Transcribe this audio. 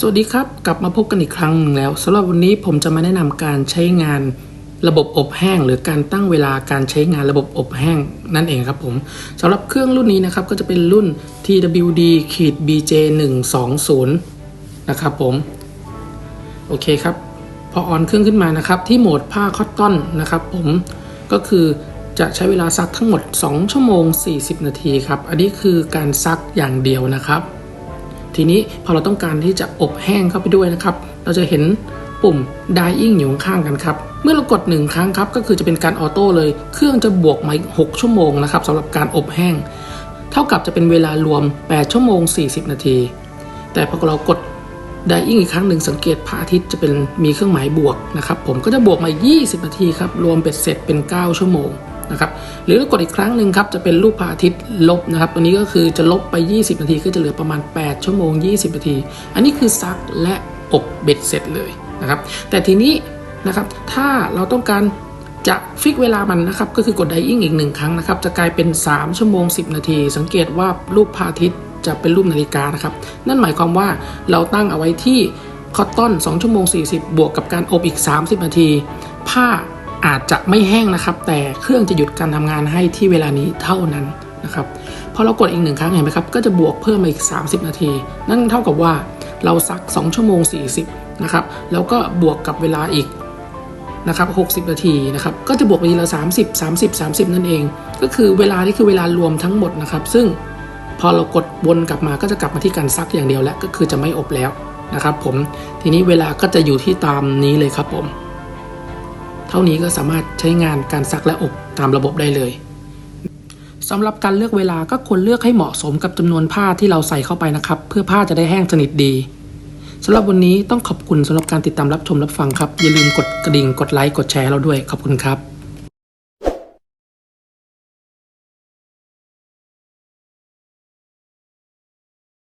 สวัสดีครับ กลับมาพบกันอีกครั้งหนึ่งแล้วสำหรับวันนี้ผมจะมาแนะนำการใช้งานระบบอบแห้ง หรือการตั้งเวลาการใช้งานระบบอบแห้งนั่นเองครับผมสำหรับเครื่องรุ่นนี้นะครับก็จะเป็นรุ่น TWD ขีด BJ 120นะครับผม โอเคครับ พอออนเครื่องขึ้นมานะครับที่โหมดผ้าคอตตอนนะครับผมก็คือจะใช้เวลาซักทั้งหมด 2 ชั่วโมง 40 นาทีครับ อันนี้คือการซักอย่างเดียวนะครับ ทีนี้พอเราต้องการที่จะอบแห้งเข้าไปด้วยนะครับ เราจะเห็นปุ่ม dying อยู่ข้างกันครับ เมื่อเรากด 1 ครั้งครับ ก็คือจะเป็นการออโต้เลย เครื่องจะบวกมาอีก6ชั่วโมงนะครับสำหรับการอบแห้ง เท่ากับจะเป็นเวลารวม 8 ชั่วโมง 40 นาที แต่พอเรากด dying อีกครั้งหนึ่งสังเกตพระอาทิตย์จะเป็นมีเครื่องหมายบวกนะครับ ผมก็จะบวกมาอีก 20 นาทีครับ รวมเป็ดเสร็จเป็น 9 ชั่วโมง นะครับหรือกดอีกครั้งหนึ่งครับจะเป็นรูปพระอาทิตย์ลบนะครับตัวนี้ก็คือจะลบไป 20 นาทีก็จะเหลือประมาณ 8 ชั่วโมง 20 นาที อันนี้คือซักและอบเบ็ดเสร็จเลยนะครับแต่ทีนี้นะครับถ้าเราต้องการจะฟิกเวลามันนะครับก็คือกดไดอิ่งอีกหนึ่งครั้งนะครับจะกลายเป็น 3 ชั่วโมง 10 นาที สังเกตว่ารูปพระอาทิตย์จะเป็นรูปนาฬิกานะครับนั่นหมายความว่าเราตั้งเอาไว้ที่คอตตอน 2 ชั่วโมง 40 บวกกับการอบอีก 30 นาที ผ้า อาจจะไม่แห้งนะครับ แต่เครื่องจะหยุดการทำงานให้ที่เวลานี้เท่านั้นนะครับพอเรากดอีกหนึ่งครั้งเห็นไหมครับ ก็จะบวกเพิ่มมาอีก 30 นาที นั่นเท่ากับว่าเราซัก 2 ชั่วโมง 40 นะครับ แล้วก็บวกกับเวลาอีกนะครับ60 นาทีนะครับ ก็จะบวกไปทีละ 30 30 30 นั่นเอง ก็คือเวลานี่คือเวลารวมทั้งหมดนะครับ ซึ่งพอเรากดวนกลับมาก็จะกลับมาที่การซักอย่างเดียวแล้วก็คือจะไม่อบแล้วนะครับผม ทีนี้เวลาก็จะอยู่ที่ตามนี้เลยครับผม เท่านี้ก็สามารถใช้งานการซักและอบตามระบบได้เลยสำหรับการเลือกเวลาก็ควรเลือกให้เหมาะสมกับจำนวนผ้าที่เราใส่เข้าไปนะครับ เพื่อผ้าจะได้แห้งสนิทดีสำหรับวันนี้ต้องขอบคุณสำหรับการติดตามรับชมรับฟังครับ อย่าลืมกดกระดิ่งกดไลค์กดแชร์เราด้วยขอบคุณครับ